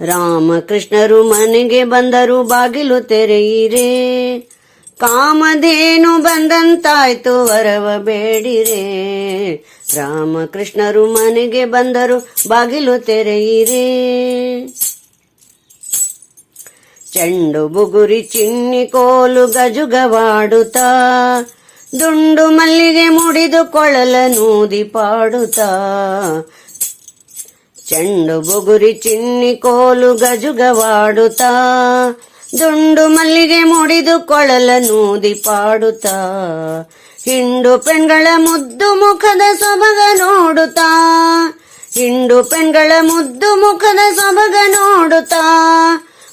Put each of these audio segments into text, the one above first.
ರಾಮಕೃಷ್ಣರು ಮನೆಗೆ ಬಂದರು, ಬಾಗಿಲು ತೆರೆಯಿರೆ. ಕಾಮಧೇನು ಬಂದಂತಾಯ್ತು, ವರವ ಬೇಡಿರೆ. ರಾಮಕೃಷ್ಣರು ಮನೆಗೆ ಬಂದರು, ಬಾಗಿಲು ತೆರೆಯಿರೆ. ಚೆಂಡು ಬುಗುರಿ ಚಿನ್ನಿ ಕೋಲು ಗಜುಗವಾಡುತ್ತಾ, ದುಂಡು ಮಲ್ಲಿಗೆ ಮುಡಿದು ಕೊಳಲ ನೂದಿ ಪಾಡುತ್ತಾ ಚೆಂಡು ಬುಗುರಿ ಚಿನ್ನಿ ಕೋಲು ಗಜುಗವಾಡುತ್ತ. ದುಂಡು ಮಲ್ಲಿಗೆ ಮುಡಿದು ಕೊಳಲ ನೂದಿ ಪಾಡುತ್ತ. ಹಿಂಡು ಪೆಣ್ಗಳ ಮುದ್ದು ಮುಖದ ಸೊಬಗ ನೋಡುತ್ತ. ಹಿಂಡು ಪೆಣ್ಗಳ ಮುದ್ದು ಮುಖದ ಸೊಬಗ ನೋಡುತ್ತ.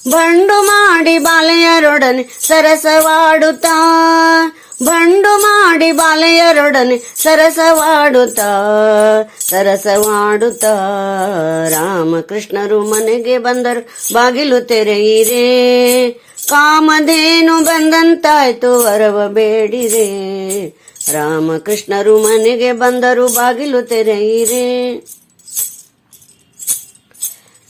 ಬಂಡು ಮಾಡಿ ಬಾಲೆಯರೊಡನೆ ಸರಸವಾಡುತ್ತಾ. ಬಂಡು ಮಾಡಿ ಬಾಲೆಯರೊಡನೆ ಸರಸವಾಡುತ್ತ, ಸರಸವಾಡುತ್ತಾ. ರಾಮಕೃಷ್ಣರು ಮನೆಗೆ ಬಂದರು, ಬಾಗಿಲು ತೆರೆಯಿರೆ. ಕಾಮಧೇನು ಬಂದಂತಾಯ್ತು, ವರವ ಬೇಡಿರೆ. ರಾಮಕೃಷ್ಣರು ಮನೆಗೆ ಬಂದರು, ಬಾಗಿಲು ತೆರೆಯಿರೆ.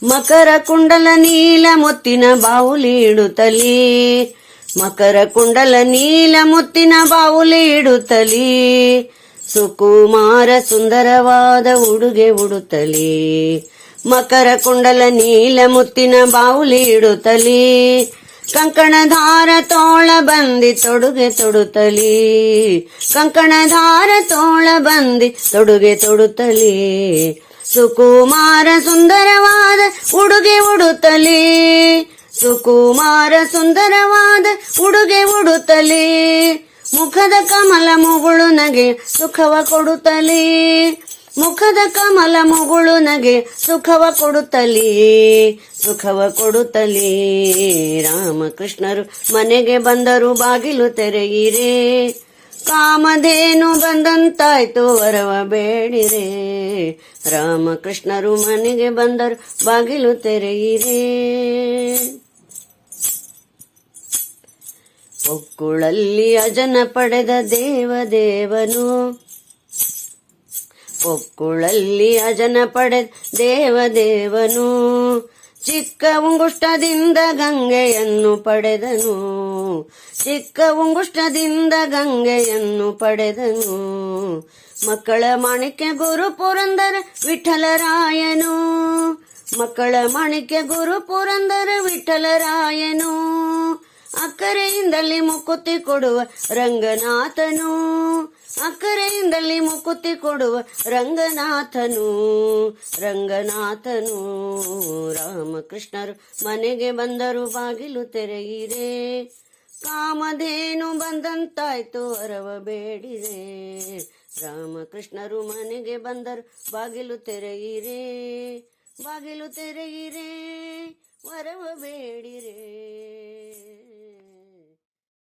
ಮಕರ ಕುಂಡಲ ನೀಲ ಮುತ್ತಿನ ಬಾವುಲಿ ಇಡುತ್ತಲೀ. ಮಕರ ಕುಂಡಲ ನೀಲ ಮುತ್ತಿನ ಬಾವುಲಿ ಇಡುತ್ತಲಿ. ಸುಕುಮಾರ ಸುಂದರವಾದ ಉಡುಗೆ ಉಡುತ್ತಲಿ. ಮಕರ ಕುಂಡಲ ನೀಲ ಮುತ್ತಿನ ಬಾವುಲಿ ಇಡುತ್ತಲಿ. ಕಂಕಣಧಾರ ತೋಳ ಬಂದಿ ತೊಡುಗೆ ತೊಡುತ್ತಲಿ. ಕಂಕಣಧಾರ ತೋಳ ಬಂದಿ ತೊಡುಗೆ ತೊಡುತ್ತಲಿ. ಸುಕುಮಾರ ಸುಂದರವಾದ ಉಡುಗೆ ಉಡುತ್ತಲೇ. ಸುಕುಮಾರ ಸುಂದರವಾದ ಉಡುಗೆ ಉಡುತ್ತಲೇ, ಮುಖದ ಕಮಲ ಮುಗುಳು ನಗೆ ಸುಖವ ಕೊಡುತ್ತಲೇ, ಮುಖದ ಕಮಲ ಮುಗುಳು ನಗೆ ಸುಖವ ಕೊಡುತ್ತಲೇ ಸುಖವ ಕೊಡುತ್ತಲೇ. ರಾಮಕೃಷ್ಣರು ಮನೆಗೆ ಬಂದರು, ಬಾಗಿಲು ತೆರೆಯಿರಿ. ಕಾಮಧೇನು ಬಂದಂತಾಯ್ತು, ವರವ ಬೇಡಿರೆ. ರಾಮಕೃಷ್ಣರು ಮನೆಗೆ ಬಂದರು, ಬಾಗಿಲು ತೆರೆಯಿರೆ. ಒಕ್ಕುಳಲ್ಲಿ ಅಜನ ಪಡೆದ ದೇವದೇವನು. ಒಕ್ಕುಳಲ್ಲಿ ಅಜನ ಪಡೆದ ದೇವದೇವನು. ಚಿಕ್ಕ ಉಂಗುಷ್ಟದಿಂದ ಗಂಗೆಯನ್ನು ಪಡೆದನು. ಚಿಕ್ಕ ಉಂಗುಷ್ಟದಿಂದ ಗಂಗೆಯನ್ನು ಪಡೆದನು. ಮಕ್ಕಳ ಮಾಣಿಕ್ಯ ಗುರು ಪುರಂದರ ವಿಠಲರಾಯನು. ಮಕ್ಕಳ ಮಾಣಿಕ್ಯ ಗುರು ಪುರಂದರ ವಿಠಲರಾಯನು. ಅಕ್ಕರೆಯಿಂದಲೇ ಮುಕುತಿ ಕೊಡುವ ರಂಗನಾಥನು. ಅಕ್ಕರೆಯಿಂದಲೇ ಮುಕುತಿ ಕೊಡುವ ರಂಗನಾಥನು. ರಂಗನಾಥನು, ರಾಮಕೃಷ್ಣರು ಮನೆಗೆ ಬಂದರು ಬಾಗಿಲು ತೆರೆಯಿರೆ. ಕಾಮಧೇನು ಬಂದಂತಾಯ್ತು, ಅರವ ಬೇಡಿರೆ. ರಾಮಕೃಷ್ಣರು ಮನೆಗೆ ಬಂದರು ಬಾಗಿಲು ತೆರೆಯಿರೆ. ಬಾಗಿಲು ತೆರೆಯಿರೆ ವರವ ಬೇಡಿರೆ.